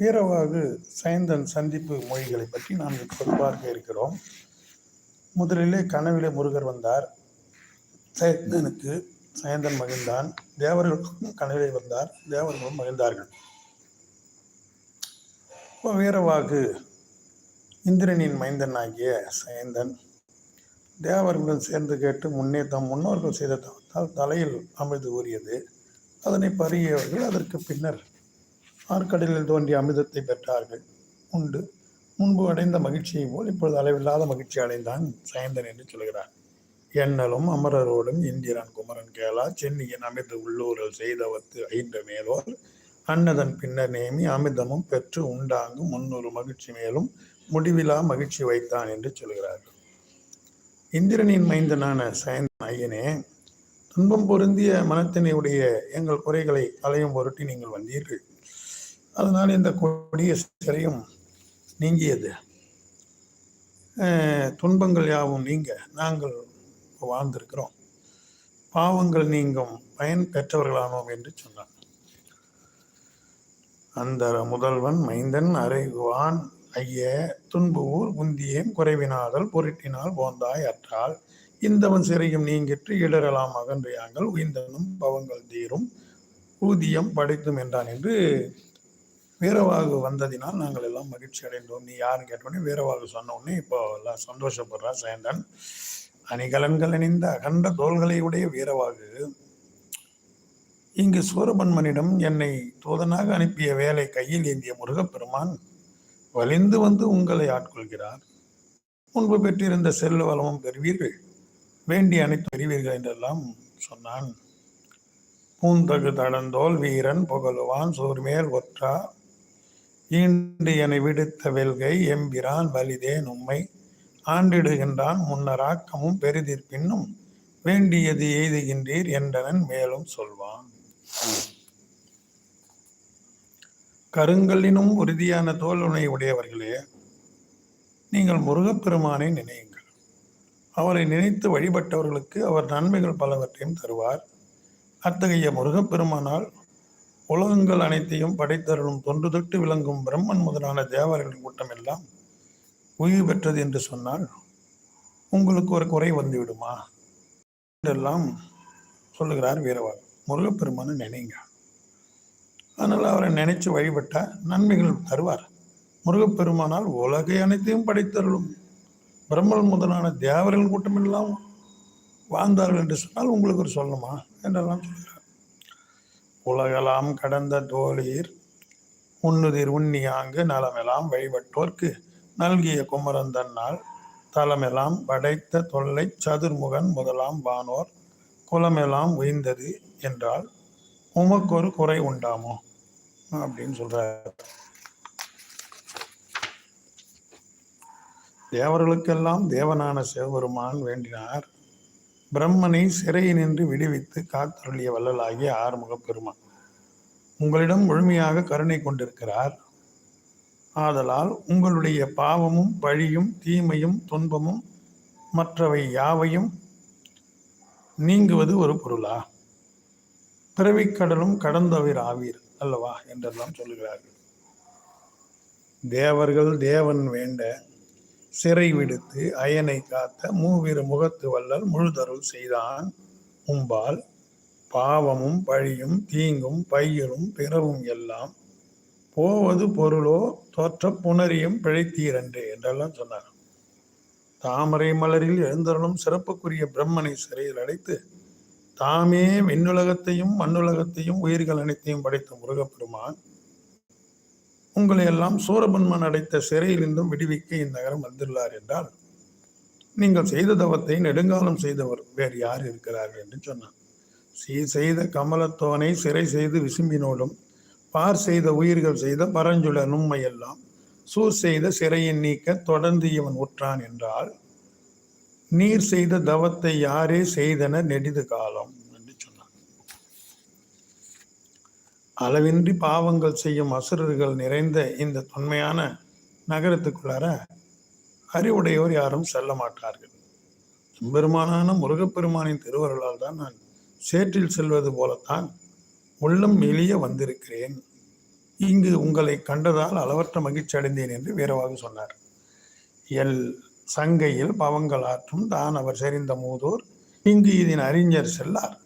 வீரவாகு சைந்தன் சந்திப்பு மொழிகளை பற்றி நாம் இப்போது பார்க்க இருக்கிறோம். முதலிலே கனவிலே முருகர் வந்தார். சைந்தனுக்கு சயந்தன் மகிழ்ந்தான். தேவர்களுக்கும் கனவிலே வந்தார். தேவர்களும் மகிழ்ந்தார்கள். இப்போ வீரவாகு இந்திரனின் மைந்தன் ஆகிய சயந்தன் தேவர்களுடன் சேர்ந்து கேட்டு முன்னே தம் முன்னோர்கள் செய்த தவத்தால் தலையில் அமிழ்ந்து ஊறியது. அதனை பருகியவர்கள் அதற்கு பின்னர் ஆற்கடலில் தோன்றிய அமிர்தத்தை பெற்றார்கள். உண்டு. முன்பு அடைந்த மகிழ்ச்சியை போல் இப்பொழுது அளவில்லாத மகிழ்ச்சி அடைந்தான் சயந்தன் என்று சொல்கிறார். எண்ணலும் அமரரோடும் இந்திரன் குமரன் கேளா சென்னியின் அமிர்த உள்ளூரல் செய்தவத்து ஐந்த மேலோர். அன்னதன் பின்னர் நேமி அமிர்தமும் பெற்று உண்டாங்கும் முன்னூறு மகிழ்ச்சி மேலும் முடிவிலா மகிழ்ச்சி வைத்தான் என்று சொல்கிறார்கள். இந்திரனின் மைந்தனான சயந்தன் ஐயனே துன்பம் பொருந்திய மனத்தினையுடைய எங்கள் குறைகளை அலையும் பொருட்டி நீங்கள் வந்தீர்கள். அதனால் இந்த கொடிய சிறையும் நீங்கியது. துன்பங்கள் யாவும் நீங்க நாங்கள் வாழ்ந்திருக்கிறோம். பாவங்கள் நீங்கும் பயன் பெற்றவர்களானோம் என்று சொன்னான். அந்த முதல்வன் மைந்தன் அறைவான் ஐய துன்பு ஊர் உந்தியேம் குறைவினாதல் பொருட்டினால் போந்தாய் அற்றால். இந்தவன் சிறையும் நீங்கிற்று இடரலாம் அகன்றையாங்கள் உயிர்ந்தனும் பவங்கள் தீரும் ஊதியம் படைத்தும் என்றான் என்று வீரவாகு வந்ததினால் நாங்கள் எல்லாம் மகிழ்ச்சி அடைந்தோம். நீ யாருன்னு கேட்டோடனே வீரவாகு சொன்ன உடனே இப்போ எல்லாம் சந்தோஷப்படுறா சேந்தன் அணிகலன்கள் அணிந்த அகண்ட தோள்களை உடைய வீரவாகு. இங்கு சூரபன்மனிடம் என்னை தூதனாக அனுப்பிய வேலை கையில் ஏந்திய முருகப்பெருமான் வலிந்து வந்து உங்களை ஆட்கொள்கிறார். முன்பு பெற்றிருந்த செல்ல வளமும் பெறுவீர்கள். வேண்டி அனைத்து பெறுவீர்கள் என்றெல்லாம் சொன்னான். பூந்தகு தடந்தோல் வீரன் புகழுவான் சோர்மேல் ஒற்றா ஈண்டு என விடுத்த வெல்கை எம்பிரான் வலிதேன் உம்மை ஆண்டிடுகின்றான் முன்னராக்கமும் பெரிதிர் பின்னும். வேண்டியது எய்துகின்றீர் என்றனன் மேலும் சொல்வான். கருங்கல்லினும் உறுதியான தோலுணை உடையவர்களே நீங்கள் முருகப்பெருமானை நினையுங்கள். அவரை நினைத்து வழிபட்டவர்களுக்கு அவர் நன்மைகள் பலவற்றையும் தருவார். அத்தகைய முருகப்பெருமானால் உலகங்கள் அனைத்தையும் படைத்தருளும் தொன்று தொட்டு விளங்கும் பிரம்மன் முதலான தேவர்களின் கூட்டம் எல்லாம் உயிர் பெற்றது என்று சொன்னால் உங்களுக்கு ஒரு குறை வந்துவிடுமா? என்றெல்லாம் சொல்லுகிறார் வீரவாள் முருகப்பெருமானை நினைங்க. அதனால் அவரை நினைச்சு வழிபட்டால் நன்மைகள் தருவார். முருகப்பெருமானால் உலகை அனைத்தையும் படைத்தருளும் பிரம்மன் முதலான தேவர்கள் கூட்டமெல்லாம் வாழ்ந்தார்கள் என்று சொன்னால் உங்களுக்கு ஒரு சொல்லணுமா? என்றெல்லாம் சொல்கிறார் உலகெல்லாம் கடந்த தோழீர் உன்னுதிர் உண்ணியாங்கு நலமெல்லாம் வழிபட்டோர்க்கு நல்கிய குமரந்தன்னால் தலமெல்லாம் படைத்த தொல்லை சதுர்முகன் முதலாம் வானோர் குலமெல்லாம் உயர்ந்தது என்றால் உமக்கு ஒரு குறை உண்டாமோ? அப்படின்னு சொல்றார். தேவர்களுக்கெல்லாம் தேவனான சிவபெருமான் வேண்டினார். பிரம்மனை சிறையினின்று விடுவித்து காத்தருளிய வள்ளலாகிய ஆறுமுக பெருமான். உங்களிடம் முழுமையாக கருணை கொண்டிருக்கிறார். ஆதலால் உங்களுடைய பாவமும் பழியும் தீமையும் துன்பமும் மற்றவை யாவையும் நீங்குவது ஒரு பொருளா? பிறவிக்கடலும் கடந்தவர் ஆவீர் அல்லவா? என்றெல்லாம் சொல்லுகிறார்கள். தேவர்கள் தேவன் வேண்ட சிறை விடுத்து அயனை காத்த மூவிரு முகத்து வள்ளல் முழுதருள் செய்தான். உம்பால் பாவமும் பழியும் தீங்கும் பையலும் பிறவும் எல்லாம் போவது பொருளோ தோற்ற புணரியும் பிழைத்தீரன்றே என்றெல்லாம் சொன்னார். தாமரை மலரில் எழுந்தருளும் சிறப்புக்குரிய பிரம்மனை சிறையில் அடைத்து தாமே விண்ணுலகத்தையும் மண்ணுலகத்தையும் உயிர்கள் அனைத்தையும் படைத்த முருகப்பெருமான் உங்களை எல்லாம் சூரபன்மன் அடைத்த சிறையிலிருந்தும் விடுவிக்க இந்நகரம் வந்துள்ளார் என்றால் நீங்கள் செய்த தவத்தை நெடுங்காலம் செய்தவர் வேறு யார் இருக்கிறார்கள் என்று சொன்னான். சீ செய்த கமலத்தோனை சிறை செய்து விசும்பினோடும் பார் செய்த உயிர்கள் செய்த பரஞ்சுள நுண்மையெல்லாம் சூர் செய்த சிறையின் நீக்க தொடர்ந்து இவன் உற்றான் என்றால் நீர் செய்த தவத்தை யாரே செய்தன நெடிது காலம் என்று சொன்னான் அளவின்றி பாவங்கள் செய்யும் அசுரர்கள் நிறைந்த இந்த தொன்மையான நகரத்துக்குள்ளார அறிவுடையோர் யாரும் செல்ல மாட்டார்கள். பெருமானான முருகப்பெருமானின் திருவருளால் தான் நான் சேற்றில் செல்வது போலத்தான் உள்ளம் எளிய வந்திருக்கிறேன். இங்கு உங்களை கண்டதால் அளவற்ற மகிழ்ச்சி அடைந்தேன் என்று வீரவாக சொன்னார். எல் சங்கையில் பவங்கள் ஆற்றும் தான் அவர் செறிந்த மூதூர். இங்கு இதன் அறிஞர் செல்லார்.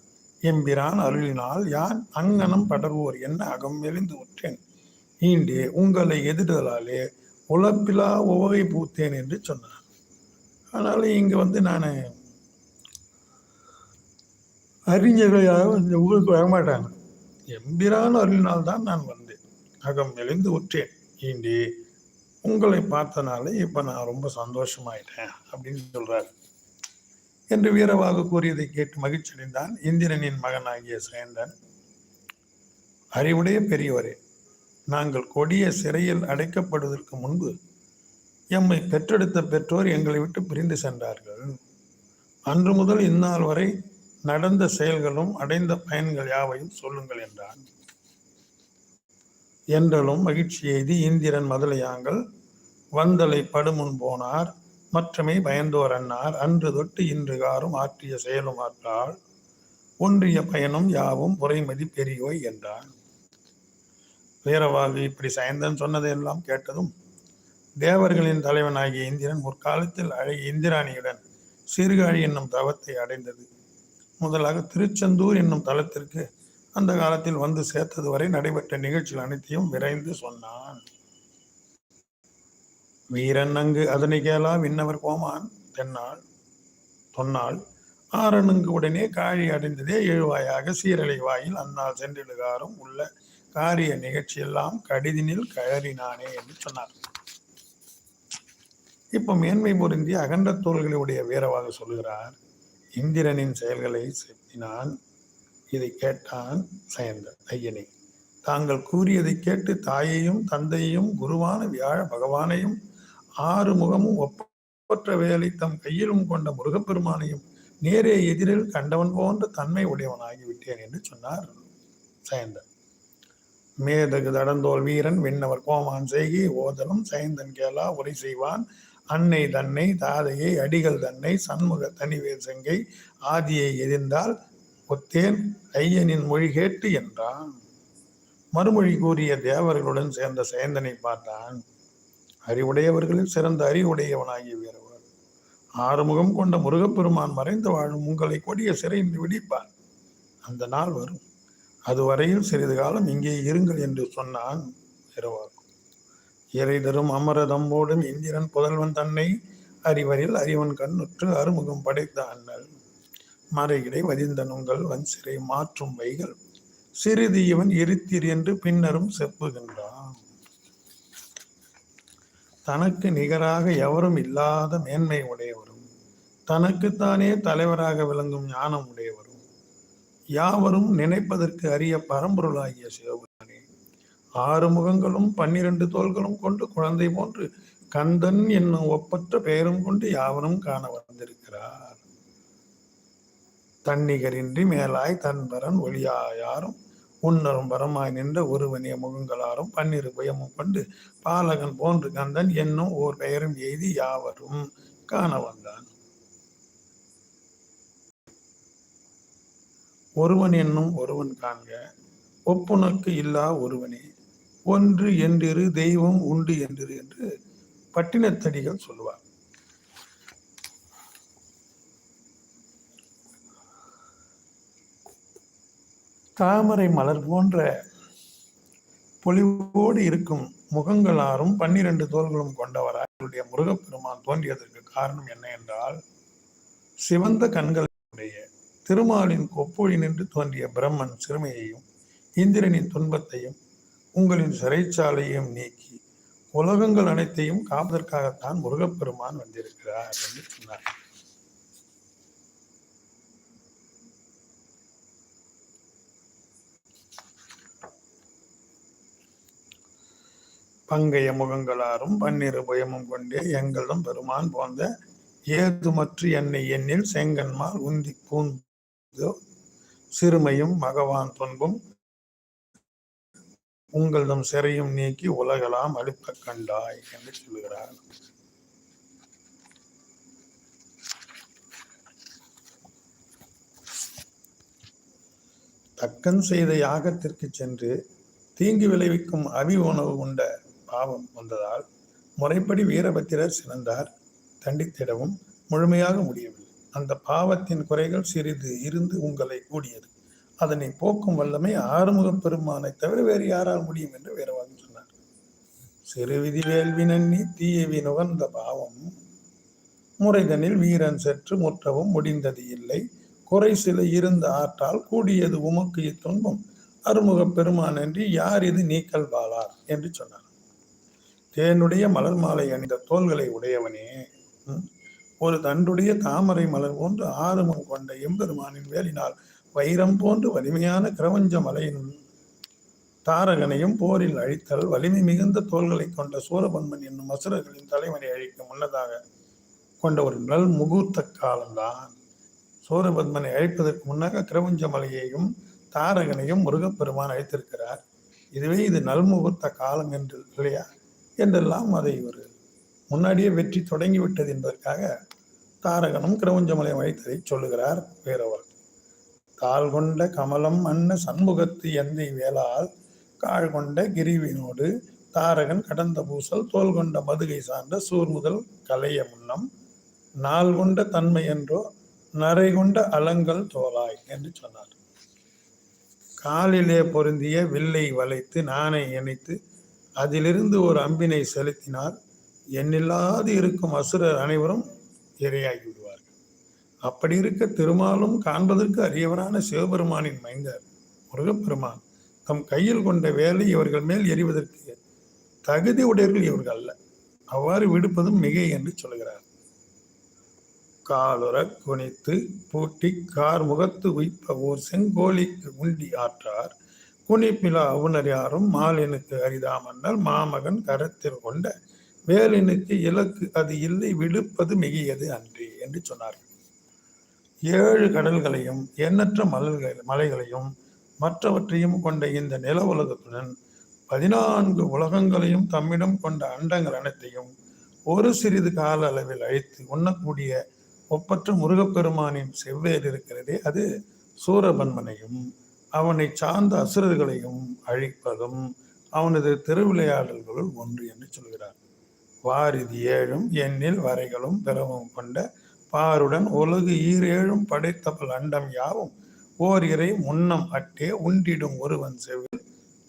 எம்பிரான் அருளினால் யான் அங்கனம் படர்வோர் என்ன அகம் எழுந்து உற்றேன்? ஈண்டே உங்களை எதிர்தலாலே உழப்பிலா உவகை பூத்தேன் என்று சொன்னார் அதனால இங்க வந்து நான் அறிஞர்களாக இந்த ஊருக்கு வரமாட்டாங்க எம்பிரான் அருளினால் தான் நான் வந்தேன். அகம் எழுந்து உற்றேன். ஈண்டி உங்களை பார்த்தனால இப்ப நான் ரொம்ப சந்தோஷமாயிட்டேன் அப்படின்னு சொல்றாரு. என்று வீரவாக கூறியதை கேட்டு மகிழ்ச்சியடைந்தான். இந்திரனின் மகனாகிய சேந்தன். அறிவுடைய பெரியவரே நாங்கள் கொடிய சிறையில் அடைக்கப்படுவதற்கு முன்பு எம்மை பெற்றெடுத்த பெற்றோர் எங்களை விட்டு பிரிந்து சென்றார்கள். அன்று முதல் இந்நாள் வரை நடந்த செயல்களும் அடைந்த பயன்கள் யாவையும் சொல்லுங்கள் என்றான். என்றலும் மகிழ்ச்சி எய்தி இந்திரன் மதுளையாங்கள் வந்தலை படுமுன் போனார். மற்றமே பயந்தோர் அன்னார். அன்று தொட்டு இன்று காரும் ஆற்றிய செயலும் ஆற்றால் ஒன்றிய பயனும் யாவும் உரைமதி பெரியோய் என்றான். வீரவாகு இப்படி சயந்தன் சொன்னதையெல்லாம் கேட்டதும் தேவர்களின் தலைவனாகிய இந்திரன் முற்காலத்தில் அழகிய இந்திராணியுடன் சீர்காழி என்னும் தவத்தை அடைந்தது. முதலாக திருச்செந்தூர் என்னும் தலத்திற்கு அந்த காலத்தில் வந்து சேர்த்தது வரை நடைபெற்ற நிகழ்ச்சிகள் அனைத்தையும் விரைந்து சொன்னான். வீரன் அங்கு அதனை கேளா விண்ணவர் கோமான் தென்னாள் தொன்னாள். ஆரணுங்கு உடனே காழி அடைந்ததே எழுவாயாக சீரலை வாயில் அந்நாள் சென்றிடுகாரும் உள்ள காரிய நிகழ்ச்சியெல்லாம் கடிதினில் கழறினானே என்று சொன்னார். இப்ப மேன்மை பொருந்தி அகண்ட தோள்களுடைய வீரவாக சொல்லுகிறார் இந்திரனின் செயல்களை செப்பினான். இதை கேட்டான் சயந்தன் ஐயனை. தாங்கள் கூறியதை கேட்டு தாயையும் தந்தையையும் குருவான வியாழ பகவானையும் ஆறு முகமும் ஒப்பற்ற வேலை தம் கையிலும் கொண்ட முருகப்பெருமானையும் நேரே எதிரில் கண்டவன் போன்ற தன்மை உடையவனாகிவிட்டேன் என்று சொன்னார் சயந்தன். மேதகு தடந்தோல் வீரன் விண்ணவர் கோமான் செய்கி ஓதலும் சயந்தன் கேளா உரை செய்வான். அன்னை தன்னை தாதையை அடிகள் தன்னை சண்முக தனிவேல் செங்கை ஆதியை எதிர்ந்தால் ஒத்தேன் ஐயனின் மொழி கேட்டு என்றான். மறுமொழி கூறிய தேவர்களுடன் சேர்ந்த சேந்தனை பார்த்தான். அறிவுடையவர்களில் சிறந்த அறிவுடையவனாகிய வீரவர். ஆறுமுகம் கொண்ட முருகப்பெருமான் மறைந்து வாழும் உங்களை கொடிய சிறைந்து விடிப்பான் அந்த நாள் வரும். அதுவரையில் சிறிது காலம் இங்கே இருங்கள் என்று சொன்னான் வீரவாக்கும் இறை தரும் அமரதம்போடும் இந்திரன் புதல்வன் தன்னை அறிவரில் அறிவன் கண்ணுற்று அறுமுகம் படைத்த அண்ணல். மறைகிடை வதிந்தனுங்கள் வன் சிறை மாற்றும் வைகள். சிறிது இவன் இருத்தீர் என்று பின்னரும் செப்புகின்றான். தனக்கு நிகராக எவரும் இல்லாத மேன்மை உடையவரும். தனக்குத்தானே தலைவராக விளங்கும் ஞானம் உடையவரும். யாவரும் நினைப்பதற்கு அரிய பரம்பொருளாகிய சிவபுரானே ஆறு முகங்களும் பன்னிரண்டு தோள்களும் கொண்டு குழந்தை போன்று கந்தன் என்னும் ஒப்பற்ற பெயரும் கொண்டு யாவரும் காண வந்திருக்கிறார். தன்னிகரின்றி மேலாய் தன்பரன் ஒளியாயாரும் உன்னரும் பரமாய் நின்ற ஒருவனே முகங்களாரும் பன்னிரு புயமும் கொண்டு பாலகன் போன்று கந்தன் என்னும் ஓர் பெயரும் எய்தி யாவரும் காண வந்தான். ஒருவன் என்னும் ஒருவன் காண்க ஒப்புனக்கு இல்லா ஒருவனே ஒன்று என்றிரு தெய்வம் உண்டு என்றிரு என்று பட்டினத்தடிகள் சொல்லுவார் தாமரை மலர் போன்ற பொலிவோடு இருக்கும் முகங்களாரும் பன்னிரண்டு தோள்களும் கொண்டவராய் அவருடைய முருகப்பெருமான் தோன்றியதற்கு காரணம் என்ன என்றால் சிவந்த கண்களுடைய திருமாலின் கொப்பொழி நின்று தோன்றிய பிரம்மன் சிறுமையையும் இந்திரனின் துன்பத்தையும் உங்களின் சிறைச்சாலையும் நீக்கி உலகங்கள் அனைத்தையும் காப்பதற்காகத்தான் முருகப்பெருமான் வந்திருக்கிறார் என்று சொன்னார் பங்கைய முகங்களாரும் பன்னிரு பயமும் கொண்டே எங்களும் பெருமான் போந்த ஏதுமற்று என்னை எண்ணில் செங்கன்மால் உந்தி பூந்தோ சிறுமையும் மகவான் துன்பும் உங்களதும் சிறையும் நீக்கி உலகலாம் அளிப்ப கண்டாய் என்று சொல்லுகிறார். தக்கன் செய்த யாகத்திற்கு சென்று தீங்கு விளைவிக்கும் அவி உணவு உண்ட பாவம் வந்ததால் முறைப்படி வீரபத்திரர் சிறந்தார். தண்டித்திடவும் முழுமையாக முடியவில்லை. அந்த பாவத்தின் குறைகள் சிறிது இருந்து உங்களை கூடியது. அதனை போக்கும் வல்லமை ஆறுமுகப் பெருமானை தவிர வேறு யாரால் முடியும் என்று வீரவாதம் சொன்னார். சிறு விதி வேள்வி நன்னி தீயவி நுகர்ந்த பாவம் முறைதனில் வீரன் சென்று முற்றவும் முடிந்தது இல்லை. குறை சில இருந்த ஆற்றால் கூடியது உமக்கு இத்துன்பம். அருமுகப் பெருமான் என்று யார் இது நீக்கல் வாழார் என்று சொன்னார். தேனுடைய மலர் மாலை அணிந்த தோள்களை உடையவனே. ஒரு தன்னுடைய தாமரை மலர் போன்று ஆறுமுகம் கொண்ட எம்பெருமானின் வேலினால் வைரம் போன்று வலிமையான கிரவஞ்ச மலையின் தாரகனையும் போரில் அழித்தல் வலிமை மிகுந்த தோள்களை கொண்ட சூரபன்மன் என்னும் அசுரர்களின் தலைவனை அழிக்க முன்னதாக கொண்ட ஒரு நல் முகூர்த்த காலம்தான். சூரபத்மனை அழிப்பதற்கு முன்னாக கிரவஞ்ச மலையையும் தாரகனையும் முருகப்பெருமான் அழைத்திருக்கிறார். இதுவே இது நல்முகூர்த்த காலம் என்று இல்லையா? என்றெல்லாம் அதை ஒரு முன்னாடியே வெற்றி தொடங்கிவிட்டது என்பதற்காக தாரகனும் கிரவஞ்சமலை வைத்ததை சொல்லுகிறார் வேறவர். கால் கொண்ட கமலம் அன்ன சண்முகத்து எந்தை வேளால் கால் கொண்ட கிரிவினோடு தாரகன் கடந்த பூசல் தோல் கொண்ட மதுகை சார்ந்த சூர்முதல் கலைய முன்னம் நாள் கொண்ட தன்மை என்றோ நரை கொண்ட அலங்கல் தோலாய் என்று சொன்னார். காலிலே பொருந்திய வில்லை வளைத்து நானை இணைத்து அதிலிருந்து ஒரு அம்பினை செலுத்தினால் எண்ணில்லாது இருக்கும் அசுரர் அனைவரும் இரையாகி விடுவார்கள். அப்படி இருக்க திருமாலும் காண்பதற்கு அரியவரான சிவபெருமானின் மைந்தர் முருகப்பெருமான் தம் கையில் கொண்ட வேலை இவர்கள் மேல் எறிவதற்கு தகுதி உடையவர்கள் இவர்கள் அல்ல. அவ்வாறு விடுப்பதும் மிகை என்று சொல்கிறார். காலுற குனித்து பூட்டி கார் முகத்து உய்ப்ப ஓர் செங்கோலிக்கு உண்டி ஆற்றார். குனிப்பிலா அவுணர் யாரும் மாலினுக்கு அரிதாமன்னல் மாமகன் கரத்தில் கொண்ட வேலினுக்கு இலக்கு அது இல்லை விடுப்பது மிகியது அன்றி என்று சொன்னார்கள். ஏழு கடல்களையும் எண்ணற்ற மலர்கள் மலைகளையும் மற்றவற்றையும் கொண்ட இந்த நில உலகத்துடன் பதினான்கு உலகங்களையும் தம்மிடம் கொண்ட அண்டங்கள் அனைத்தையும் ஒரு சிறிது கால அளவில் அழித்து உண்ணக்கூடிய ஒப்பற்ற முருகப்பெருமானின் செவ்வேறு இருக்கிறதே அது சூரபன்மனையும் அவனை சார்ந்த அசுரர்களையும் அழிப்பதும் அவனது திருவிளையாடல்களுள் ஒன்று என்று சொல்கிறார். வாரிதி ஏழும் எண்ணில் வரைகளும் பிறவும் கொண்ட பாருடன் உலகு ஈரேழும் படைத்தபல் அண்டம் யாவும் ஓர் இறை முன்னம் அட்டே உண்டிடும் ஒருவன் செவில்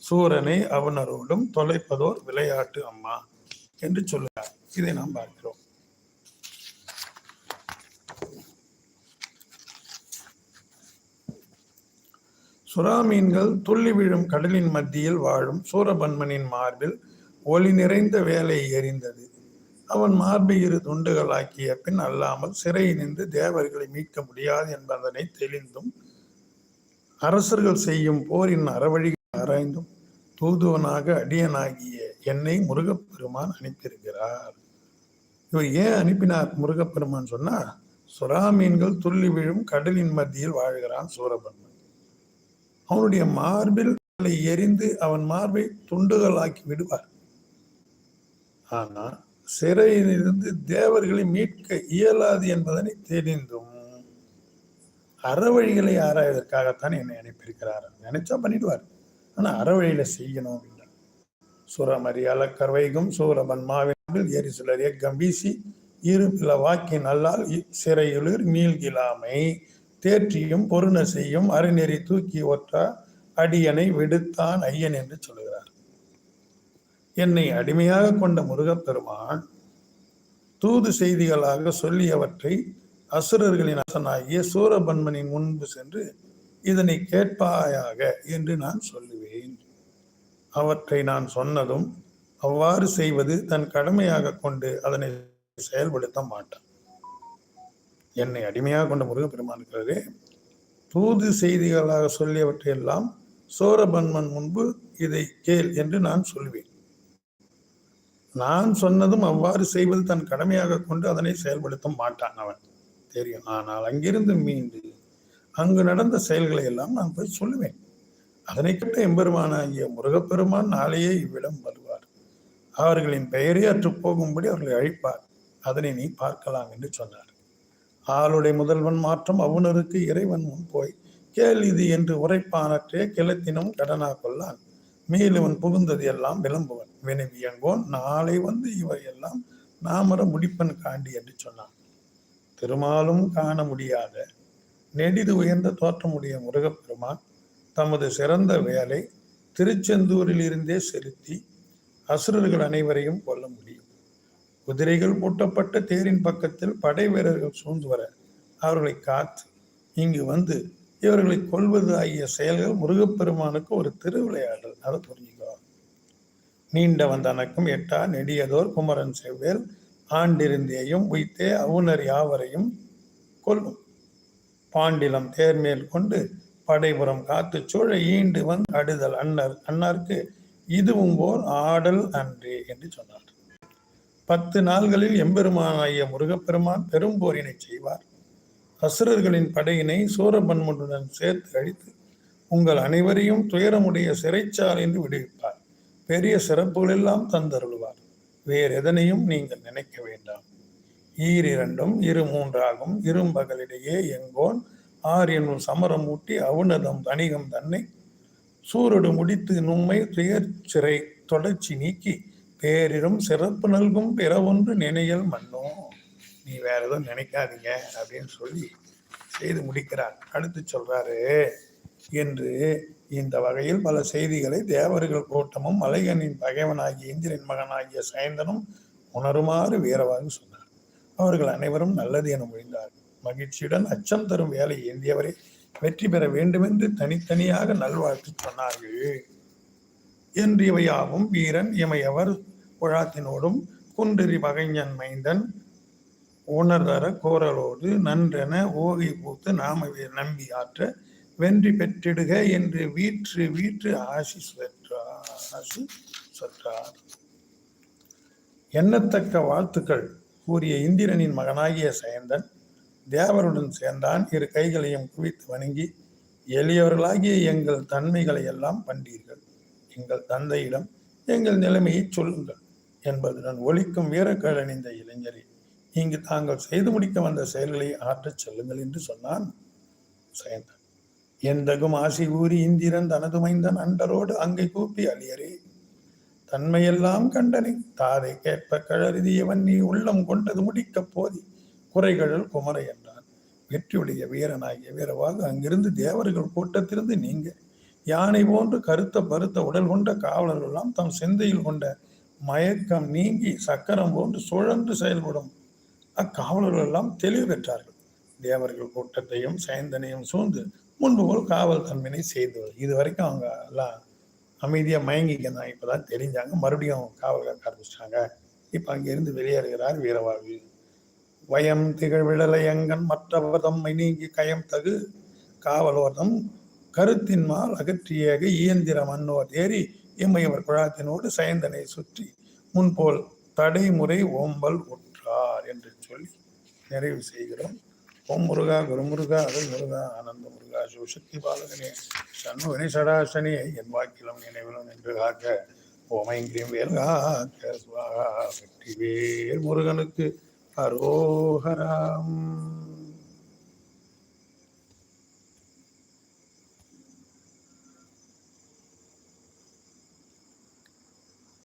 சூரனை அவனரோடும் தொலைப்பதோர் விளையாட்டு அம்மா என்று சொல்கிறார். இதை நாம் பார்க்கிறோம். சுறா மீன்கள் துள்ளி விழும் கடலின் மத்தியில் வாழும் சூரபன்மனின் மார்பில் ஒளி நிறைந்த வேலை எரிந்தது அவன் மார்பை இரு துண்டுகளாக்கிய பின் அல்லாமல் சிறையில் நின்று தேவர்களை மீட்க முடியாது என்பதனை தெளிந்தும் அரசர்கள் செய்யும் போரின் அறவழிகள் ஆராய்ந்தும் தூதுவனாக அடியனாகிய என்னை முருகப்பெருமான் அனுப்பியிருக்கிறார். இவர் ஏன் அனுப்பினார் முருகப்பெருமான் சொன்னா சுறா மீன்கள் துள்ளி விழும் கடலின் மத்தியில் வாழ்கிறான் சூரபன்மன். அவனுடைய மார்பில் எரிந்து அவன் மார்பை துண்டுகளாக்கி விடுவார். ஆனால் சிறையிலிருந்து தேவர்களை மீட்க இயலாது என்பதனை தெரிந்தும் அறவழிகளை ஆராய்வதற்காகத்தான் என்னை அனுப்பியிருக்கிறார். நினைச்சா பண்ணிடுவார். ஆனா அறவழியில செய்யணும் அப்படின்னா சுரமரி அலக்கர்வைகும் சூரமன் மாவின் எரி சிலர் ஏக்கம் வீசி இரு பில வாக்கின் அல்லால் சிறையுளிர் மீள்கிலாமை. தேற்றியும் பொருண செய்யும் அருநெறி தூக்கி ஒற்றா அடியனை விடுத்தான் ஐயன் என்று சொல்கிறார் என்னை அடிமையாக கொண்ட முருகப்பெருமான் தூது செய்திகளாக சொல்லியவற்றை அசுரர்களின் அரசனாகிய சூரபன்மனின் முன்பு சென்று இதனை கேட்பாயாக என்று நான் சொல்லுவேன். அவற்றை நான் சொன்னதும் அவ்வாறு செய்வது தன் கடமையாக கொண்டு அதனை செயல்படுத்த மாட்டான். என்னை அடிமையாக கொண்ட முருகப்பெருமான் இருக்கிறதே தூது செய்திகளாக சொல்லியவற்றையெல்லாம் சோரபன்மன் முன்பு இதை கேள் என்று நான் சொல்வேன் நான் சொன்னதும் அவ்வாறு செய்வது தன் கடமையாக கொண்டு அதனை செயல்படுத்த மாட்டான் அவன். தெரியும் ஆனால் அங்கிருந்து மீண்டு அங்கு நடந்த செயல்களை எல்லாம் நான் போய் சொல்லுவேன். அதனை கேட்ட எம்பெருமானாகிய முருகப்பெருமான் நாளையே இவ்விடம் வருவார். அவர்களின் பெயரே அற்று போகும்படி அவர்களை அழிப்பார். அதனை நீ பார்க்கலாம் என்று சொன்னார். ஆளுடைய முதல்வன் மாற்றம் அவுணருக்கு இறைவன் முன் போய். கேள் இது என்று உரைப்பானற்றே கிளத்தினும் கடனா கொள்ளான். மேலுவன் புகுந்தது எல்லாம் விளம்புவன். வினவியங்கோன் நாளை வந்து இவை எல்லாம் நாமர முடிப்பன் காண்டி என்று சொன்னான். திருமாலும் காண முடியாத நெடிது உயர்ந்த தோற்றமுடைய முருகப்பெருமான் தமது சிறந்த வேலை திருச்செந்தூரில் இருந்தே செலுத்தி அசுரர்கள் அனைவரையும் கொல்ல முடியும். குதிரைகள் பூட்டப்பட்ட தேரின் பக்கத்தில் படை வீரர்கள் சூழ்ந்து வர அவர்களை காத்து இங்கு வந்து இவர்களை கொல்வது ஆகிய செயல்கள் முருகப்பெருமானுக்கு ஒரு திருவிளையாடல். அதை புரிஞ்சுக்கோ. நீண்டவன் தனக்கும் எட்டா நெடியதோர் குமரன் செவ்வேல் ஆண்டிருந்தேயும் உய்த்தே அவுணர் யாவரையும் கொல்லும். பாண்டிலம் தேர்மேல் கொண்டு படைபுறம் காத்து சூழ ஈண்டு வந்து அடுதல் அன்னர் அன்னாருக்கு இதுவும் ஓர் ஆடல் அன்றே என்று சொன்னார். பத்து நாள்களில் எம்பெருமானாகிய முருகப்பெருமான் பெரும்போரினை செய்வார். அசுரர்களின் படையினை சூரபன்மனுடன் சேர்த்து அழித்து உங்கள் அனைவரையும் துயரமுடைய சிறைச்சால் விடுவிப்பார். பெரிய சிறப்புகள் எல்லாம் தந்தருளுவார். வேறு எதனையும் நீங்கள் நினைக்க வேண்டாம். ஈரிரண்டும் இரு மூன்றாகும். இரும்பகலிடையே எங்கோன் ஆர் என்னும் சமரம் ஊட்டி அவுணதம் தணிகம் தன்னை சூரடு முடித்து நும்மை துயர் சிறை தொடர்ச்சி நீக்கி பேரிரும் சிறப்பு நல்கும் பிற ஒன்று நினையல் மண்ணும் நீ வேற எதுவும் நினைக்காதீங்க அப்படின்னு சொல்லி செய்து முடிக்கிறார் அடுத்து சொல்றாரு என்று இந்த வகையில் பல செய்திகளை தேவர்கள் கூட்டமும் மலையனின் பகைவனாகிய இந்திரன் மகனாகிய சயந்தனும் உணருமாறு வீரவாக சொன்னார். அவர்கள் அனைவரும் நல்லது என முடிந்தார். மகிழ்ச்சியுடன் அச்சம் தரும் வேலை ஏந்தியவரை வெற்றி பெற வேண்டுமென்று தனித்தனியாக நல்வாழ்த்து சொன்னார்கள். என்று இவையாவும் வீரன் இமையவர் குழாத்தினோடும் குன்றி பகைஞன் மைந்தன் உணர்தர கோரலோடு நன்றென ஓகை பூத்து நாம நம்பி ஆற்ற வென்றி பெற்றிடுக என்று வீற்று வீற்று ஆசி சொற்றார் ஆசி சொற்றார் எண்ணத்தக்க வாழ்த்துக்கள் கூறிய இந்திரனின் மகனாகிய சயந்தன் தேவருடன் சேர்ந்தான் இரு கைகளையும் குவித்து வணங்கி எளியவர்களாகிய எங்கள் தன்மைகளை எல்லாம் பண்டீர்கள். எங்கள் தந்தையிடம் எங்கள் நிலைமையை சொல்லுங்கள். என்பதுடன் ஒழிக்கும் வீரக்கள் அணிந்த இளைஞரே இங்கு தாங்கள் செய்து முடிக்க வந்த செயல்களை ஆற்றச் செல்லுங்கள் என்று சொன்னான் சயந்தன். எந்தகும் ஆசி கூறி இந்திரன் தனதுமைந்தன் அண்டரோடு அங்கை கூப்பி அழியரே. தன்மையெல்லாம் கண்டனை தாதை கேட்ப கழறிதியவன் நீ உள்ளம் கொண்டது முடிக்கப் போதி குறைகழல் குமரை என்றான். வெற்றியுடைய வீரனாகிய வீரவாக அங்கிருந்து தேவர்கள் கூட்டத்திலிருந்து நீங்க யானை போன்று கருத்த பருத்த உடல் கொண்ட காவலர்கள் எல்லாம் தம் சிந்தையில் கொண்ட மயக்கம் நீங்கி சக்கரம் போன்று சுழன்று செயல்படும் அக்காவலர்கள் எல்லாம் தெளிவு பெற்றார்கள். தேவர்கள் கூட்டத்தையும் சேந்தனையும் சூழ்ந்து முன்பு போல் காவல் தன்மையை செய்து இது வரைக்கும் அவங்க எல்லாம் அமைதியாக மயங்கிக்கிறாங்க இப்போதான் தெரிஞ்சாங்க. மறுபடியும் காவல் காக்க ஆரம்பிச்சிட்டாங்க இப்போ அங்கிருந்து வெளியேறுகிறார் வீரவாகு வயம் திகழ்விடலை எங்கன் மற்றவர் தம்மை நீங்கி கயம் தகு. காவலோர்தம் கருத்தின்மால் அகற்றியக. இயந்திர மன்னோர் ஏறி இம்மையவர் குழாத்தினோடு சயந்தனை சுற்றி முன்போல் தடைமுறை ஓம்பல் ஒற்றார் என்று சொல்லி நிறைவு செய்கிறோம். ஓம் முருகா குருமுருகா அருள் முருகா ஆனந்த முருகா சிவசக்தி பாலகனே சண்முகனே சடாசனே என் வாக்கிலும் நினைவிலும் நின்று காக்க ஓமைங்கிரியும் வேல் காக்க சுவாகா வெற்றி வேல் முருகனுக்கு அரோகராம்.